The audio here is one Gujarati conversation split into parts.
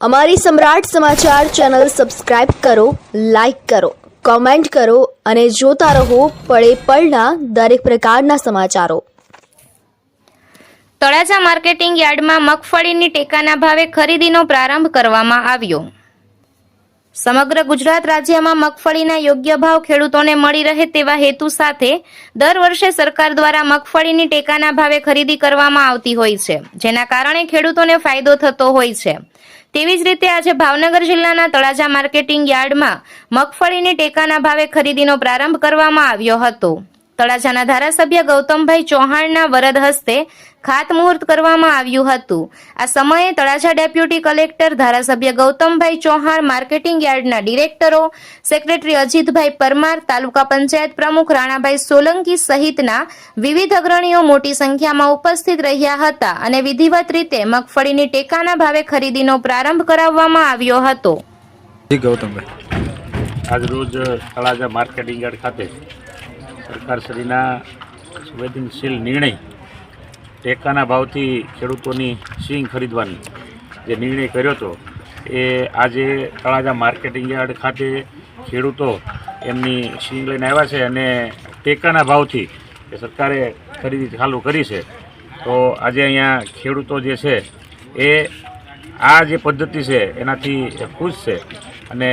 અમારી સમ્રાટ સમાચાર ચેનલ સબસ્ક્રાઇબ કરો, લાઇક કરો, કોમેન્ટ કરો અને જોતા રહો પળે પળના દરેક પ્રકારના સમાચારો. તળાજા માર્કેટિંગ યાર્ડમાં મગફળીની ટેકાના ભાવે ખરીદીનો પ્રારંભ કરવામાં આવ્યો. સમગ્ર ગુજરાત રાજ્યમાં મગફળીના યોગ્ય ભાવ ખેડૂતોને મળી રહે તેવા હેતુ સાથે દર વર્ષે સરકાર દ્વારા મગફળીની ટેકાના ભાવે ખરીદી કરવામાં આવતી હોય છે, જેના કારણે ખેડૂતોને ફાયદો થતો હોય છે. તેવી જ રીતે આજે ભાવનગર જિલ્લાના તળાજા માર્કેટિંગ યાર્ડમાં મગફળીની ટેકાના ભાવે ખરીદીનો પ્રારંભ કરવામાં આવ્યો હતો. તળાજાના ધારાસભ્ય ગૌતમભાઈ ચૌહાણના વરદ હસ્તે ખાતમુહૂર્ત કરવામાં આવ્યું હતું. આ સમયે તળાજા ડેપ્યુટી કલેક્ટર ધારાસભ્ય ગૌતમભાઈ ચૌહાણ માર્કેટિંગ યાર્ડના ડિરેક્ટરો સેક્રેટરી અજીતભાઈ પરમાર તાલુકા પંચાયત પ્રમુખ રાણાભાઈ સોલંકી સહિતના વિવિધ અગ્રણીઓ મોટી સંખ્યામાં ઉપસ્થિત રહ્યા હતા અને વિધિવત રીતે મગફળીની ટેકાના ભાવે ખરીદીનો પ્રારંભ કરાવવામાં આવ્યો હતો. જી ગૌતમભાઈ. આજરોજ તળાજા માર્કેટિંગ યાર્ડ ખાતે સરકારશ્રીના સંવેદનશીલ નિર્ણય ટેકાના ભાવથી ખેડૂતોની સિંગ ખરીદવાની જે નિર્ણય કર્યો હતો, એ આજે તળાજા માર્કેટિંગ યાર્ડ ખાતે ખેડૂતો એમની સિંગ લઈને આવ્યા છે અને ટેકાના ભાવથી એ સરકારે ખરીદી ચાલુ કરી છે. તો આજે અહીંયા ખેડૂતો જે છે, એ આ જે પદ્ધતિ છે, એનાથી ખુશ છે અને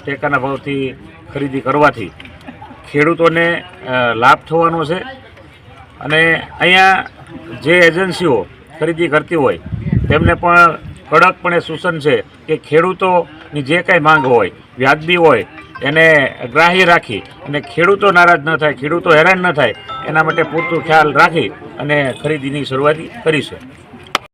ટેકાના ભાવથી ખરીદી કરવાથી ખેડૂતોને લાભ થવાનો છે. અને અહીંયા જે એજન્સીઓ ખરીદી કરતી હોય, તેમને પણ કડકપણે સૂચન છે કે ખેડૂતોની જે કાંઈ માંગ હોય, વ્યાજબી હોય, એને ગ્રાહ્ય રાખી અને ખેડૂતો નારાજ ન થાય, ખેડૂતો હેરાન ન થાય, એના માટે પૂરતું ખ્યાલ રાખી અને ખરીદીની શરૂઆત કરી છે